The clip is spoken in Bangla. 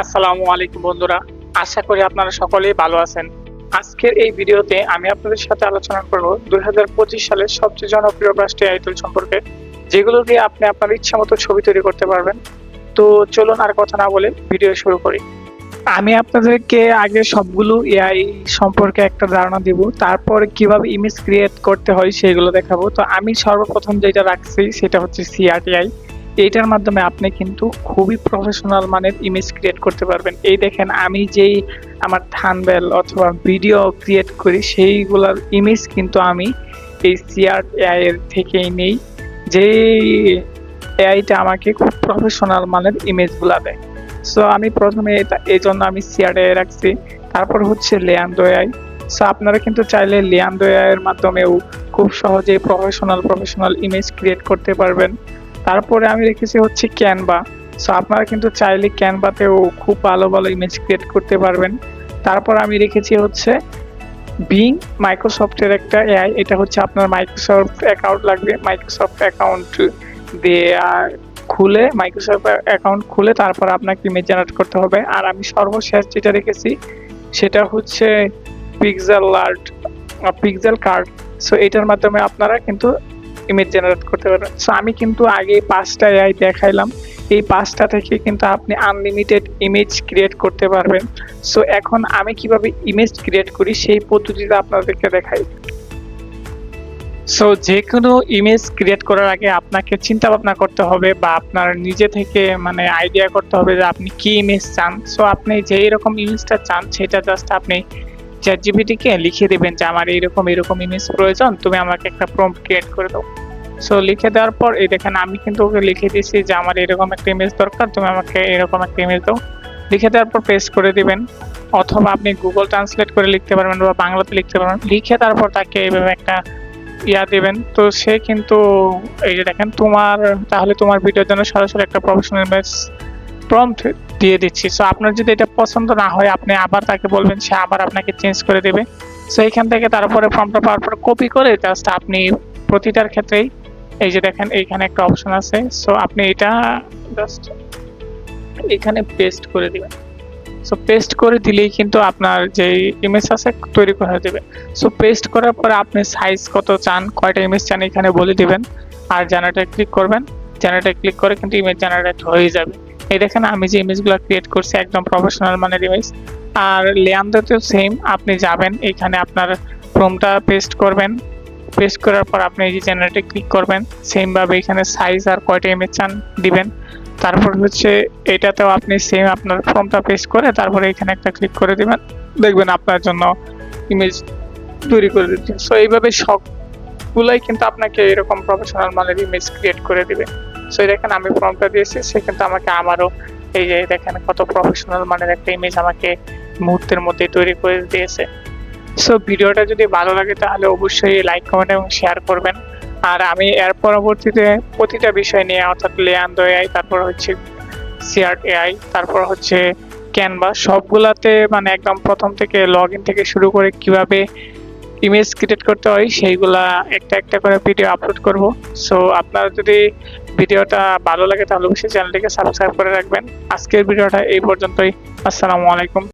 আসসালামু আলাইকুম বন্ধুরা, আশা করি আপনারা সকলেই ভালো আছেন। আজকের এই ভিডিওতে আমি আপনাদের সাথে আলোচনা করব দুই হাজার পঁচিশ সালের সবচেয়ে জনপ্রিয় ব্রাশটি আইটুল সম্পর্কে, যেগুলো দিয়ে আপনি আপনার ইচ্ছা মতো ছবি তৈরি করতে পারবেন। তো চলুন আর কথা না বলে ভিডিও শুরু করি। আমি আপনাদেরকে আগে সবগুলো এআই সম্পর্কে একটা ধারণা দিব, তারপর কীভাবে ইমেজ ক্রিয়েট করতে হয় সেগুলো দেখাবো। তো আমি সর্বপ্রথম যেটা রাখছি সেটা হচ্ছে সিআরটিআই এইটার মাধ্যমে আপনি কিন্তু খুবই প্রফেশনাল মানের ইমেজ ক্রিয়েট করতে পারবেন। এই দেখেন, আমি যেই আমার থানবেল অথবা ভিডিও ক্রিয়েট করি, সেইগুলোর ইমেজ কিন্তু আমি এই সিআর এআই এর থেকেই নেই। যে এআইটা আমাকে খুব প্রফেশনাল মানের ইমেজগুলো দেয়। সো আমি প্রথমে এটা, এই জন্য আমি সিআর এআই রাখছি। তারপর হচ্ছে লেয়ান্ডো এআই সো আপনারা কিন্তু চাইলে লেয়ান্ডো এআই মাধ্যমেও খুব সহজেই প্রফেশনাল প্রফেশনাল ইমেজ ক্রিয়েট করতে পারবেন। তারপরে আমি রেখেছি হচ্ছে ক্যানভা সো আপনারা কিন্তু চাইলে ক্যানভাতেও খুব ভালো ভালো ইমেজ ক্রিয়েট করতে পারবেন। তারপর আমি রেখেছি হচ্ছে বিং মাইক্রোসফটের একটা এআই এটা হচ্ছে আপনার মাইক্রোসফট অ্যাকাউন্ট লাগবে। মাইক্রোসফট অ্যাকাউন্ট দিয়ে খুলে মাইক্রোসফট অ্যাকাউন্ট খুলে তারপর আপনাকে ইমেজ জেনারেট করতে হবে। আর আমি সর্বশেষ যেটা রেখেছি, সেটা হচ্ছে pixel art pixel card so এটার মাধ্যমে আপনারা কিন্তু ইমেজ জেনারেট করতে পারবেন। সো আমি কিন্তু আগে পাঁচটা এআই দেখাইলাম। এই পাঁচটা থেকে কিন্তু আপনি আনলিমিটেড ইমেজ ক্রিয়েট করতে পারবেন। সো এখন আমি কীভাবে ইমেজ ক্রিয়েট করি সেই পদ্ধতিটা আপনাদেরকে দেখাই। সো যে কোনো ইমেজ ক্রিয়েট করার আগে আপনাকে চিন্তা ভাবনা করতে হবে বা আপনার নিজে থেকে মানে আইডিয়া করতে হবে যে আপনি কি ইমেজ চান। সো আপনি যেই রকম ইমেজটা চান, সেটা জাস্ট আপনি চ্যাট জিপিটিকে লিখে দেবেন যে, আমার এইরকম এরকম ইমেজ প্রয়োজন, তুমি আমাকে একটা প্রম্পট ক্রিয়েট করে দাও। সো লিখে দেওয়ার পর, এই দেখেন, আমি কিন্তু ওকে লিখে দিয়েছি যে আমার এরকম একটা ইমেজ দরকার, তুমি আমাকে এরকম একটা ইমেজ দাও। লিখে দেওয়ার পর পেস্ট করে দিবেন, অথবা আপনি গুগল ট্রান্সলেট করে লিখতে পারবেন বা বাংলাতে লিখতে পারবেন। লিখে তারপর তাকে এইভাবে একটা ইয়া দেবেন। তো সে কিন্তু, এই যে দেখেন, তোমার, তাহলে তোমার ভিডিওর জন্য সরাসরি একটা প্রফেশনাল ইমেজ প্রম্পট দিয়ে দিচ্ছি। সো আপনার যদি এটা পছন্দ না হয়, আপনি আবার তাকে বলবেন, সে আবার আপনাকে চেঞ্জ করে দেবে। সো এখান থেকে তারপরে ফর্মটা পাওয়ার পর কপি করে জাস্ট আপনি প্রতিটার ক্ষেত্রেই এই যে দেখেন, এইখানে একটা অপশন আছে। সো আপনি এটা জাস্ট এখানে পেস্ট করে দিবেন। সো পেস্ট করে দিলেই কিন্তু আপনার যে ইমেজ আছে তৈরি করে দেবে। সো পেস্ট করার পরে আপনি সাইজ কত চান, কয়টা ইমেজ চান এখানে বলে দিবেন। আর জেনারেটর ক্লিক করবেন। জেনারেটর ক্লিক করে কিন্তু ইমেজ জেনারেট হয়ে যাবে। এই দেখেন, আমি যে ইমেজগুলো ক্রিয়েট করছি, একদম প্রফেশনাল মানের ইমেজ আর লেয়ান্ডোতেও সেম আপনি যাবেন, এখানে আপনার ক্রোমটা পেস্ট করবেন। পেস্ট করার পর আপনি এই যে জেনারেটে ক্লিক করবেন সেম ভাবে এখানে সাইজ আর কয়টা ইমেজ চান দিবেন। তারপর হচ্ছে এটাতেও আপনি সেম আপনার ফর্মটা পেস্ট করে তারপরে এখানে একটা ক্লিক করে দিবেন। দেখবেন আপনার জন্য ইমেজ তৈরি করে দিচ্ছে। সো এইভাবে সবগুলোই কিন্তু আপনাকে এরকম প্রফেশনাল মানের ইমেজ ক্রিয়েট করে দিবে। সো দেখেন আমি ফর্মটা দিয়েছি, সে কিন্তু আমাকে আমারও এই যে দেখেন কত প্রফেশনাল মানের একটা ইমেজ আমাকে মুহূর্তের মধ্যে তৈরি করে দিয়েছে। সো ভিডিওটা যদি ভালো লাগে, তাহলে অবশ্যই লাইক কমেন্ট এবং শেয়ার করবেন। আর আমি এর পরবর্তীতে প্রতিটা বিষয় নিয়ে, অর্থাৎ লেয়ান্ডো এআই তারপর হচ্ছে সিআর্ট এআই তারপর হচ্ছে ক্যানভা সবগুলাতে মানে একদম প্রথম থেকে লগ ইন থেকে শুরু করে কীভাবে ইমেজ ক্রিয়েট করতে হয়, সেইগুলা একটা একটা করে ভিডিও আপলোড করব। সো আপনারা যদি ভিডিওটা ভালো লাগে, তাহলে অবশ্যই চ্যানেলটিকে সাবস্ক্রাইব করে রাখবেন। আজকের ভিডিওটা এই পর্যন্তই। আসসালামু আলাইকুম।